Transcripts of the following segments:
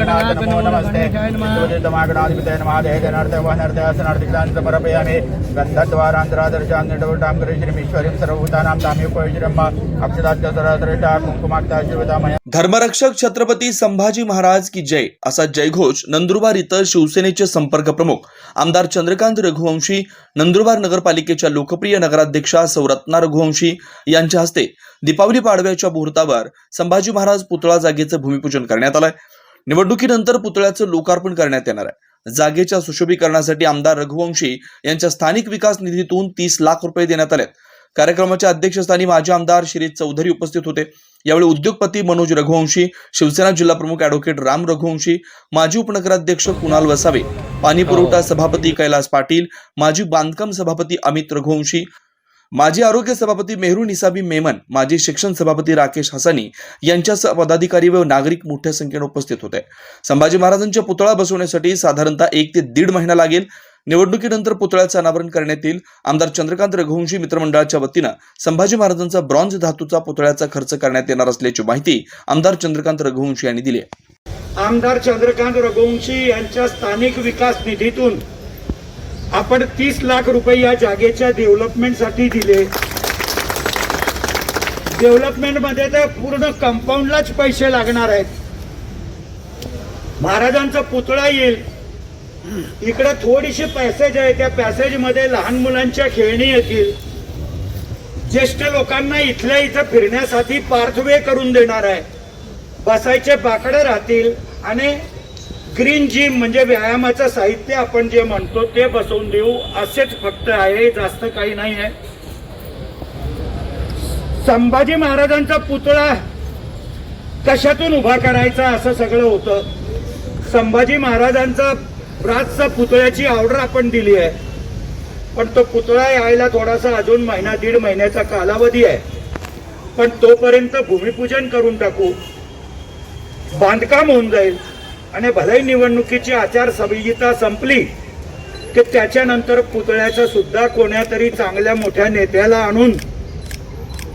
नमस्ते तमागणाधिपते गन्धद्वारान्तरादर्शान् निडवटां श्रीमीश्वरीं सर्वभूतानां धर्मरक्षक छत्रपती संभाजी महाराज की जय असा जयघोष नंदुरबार इथं शिवसेनेचे संपर्क प्रमुख आमदार चंद्रकांत रघुवंशी नंदुरबार नगरपालिकेच्या लोकप्रिय नगराध्यक्षा सौरत्ना रघुवंशी यांच्या हस्ते दीपावली पाडव्याच्या मुहूर्तावर संभाजी महाराज पुतळा जागेचं भूमिपूजन करण्यात आलंय. निवडणुकीनंतर पुतळ्याचं लोकार्पण करण्यात येणार आहे. जागेच्या सुशोभीकरणासाठी आमदार रघुवंशी यांच्या स्थानिक विकास निधीतून तीस लाख रुपये देण्यात आले कार्यक्रमाच्या अध्यक्षस्थानी माजी आमदार श्री चौधरी उपस्थित होते. यावेळी उद्योगपती मनोज रघुवंशी शिवसेना जिल्हा प्रमुख ॲडव्होकेट राम रघुवंशी माजी उपनगराध्यक्ष कुणाल वसावे पाणी पुरवठा सभापती कैलास पाटील माजी बांधकाम सभापती अमित रघुवंशी माजी आरोग्य सभापती मेहरू निसाबी मेमन माजी शिक्षण सभापती राकेश हसानी यांच्यासह पदाधिकारी व नागरिक मोठ्या संख्येने उपस्थित होते. संभाजी महाराजांच्या पुतळा बसवण्यासाठी साधारणतः एक ते दीड महिना लागेल. निवडणुकीनंतर पुतळ्याचं अनावरण करण्यात येईल. आमदार चंद्रकांत रघुवंशी मित्रमंडळाच्या वतीनं संभाजी महाराजांचा ब्रॉन्झ धातूचा पुतळ्याचा खर्च करण्यात येणार असल्याची माहिती आमदार चंद्रकांत रघुवंशी यांनी दिली आमदार चंद्रकांत रघुवंशी यांच्या स्थानिक विकास निधीतून आपण तीस लाख रुपये या जागेच्या डेव्हलपमेंटसाठी दिले. डेव्हलपमेंटमध्ये तर पूर्ण कंपाऊंडलाच पैसे लागणार आहेत. महाराजांचा पुतळा येईल. इकडे थोडीशी पॅसेज आहे त्या पॅसेजमध्ये लहान मुलांच्या खेळणी येतील. ज्येष्ठ लोकांना इथल्या इथं फिरण्यासाठी पार्थवे करून देणार आहे बसायचे बाकडे राहतील आणि ग्रीन जिम म्हणजे व्यायामाचं साहित्य आपण जे म्हणतो ते बसवून देऊ असेच फक्त आहे जास्त काही नाही आहे. संभाजी महाराजांचा पुतळा कशातून उभा करायचा असं सगळं होतं. संभाजी महाराजांचा ब्रासचा पुतळ्याची ऑर्डर आपण दिली आहे. पण तो पुतळा यायला थोडासा अजून महिना दीड महिन्याचा कालावधी आहे. पण तोपर्यंत भूमिपूजन करून टाकू. बांधकाम होऊन जाईल. आणि भलाई निवडणुकीची आचारसंहिता संपली की त्याच्यानंतर पुतळ्याचं सुद्धा कोण्यातरी चांगल्या मोठ्या नेत्याला आणून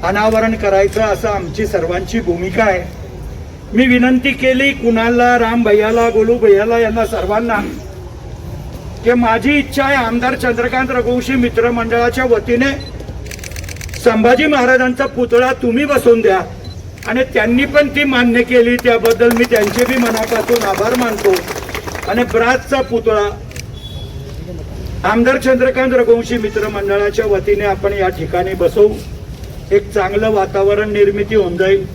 अनावरण करायचं असं आमची सर्वांची भूमिका आहे. मी विनंती केली कुणाला राम भैयाला गोलू भैयाला यांना सर्वांना. की माझी इच्छा आहे आमदार चंद्रकांत रघुवंशी मित्रमंडळाच्या वतीने संभाजी महाराजांचा पुतळा तुम्ही बसवून द्या. आणि त्यांनी पण ती मान्य केली त्याबद्दल मी त्यांचे बी मनापासून आभार मानतो. आणि ब्राजचा पुतळा आमदार चंद्रकांत रघुवंशी मित्रमंडळाच्या वतीने आपण या ठिकाणी बसवू. एक चांगलं वातावरण निर्मिती होऊन जाईल.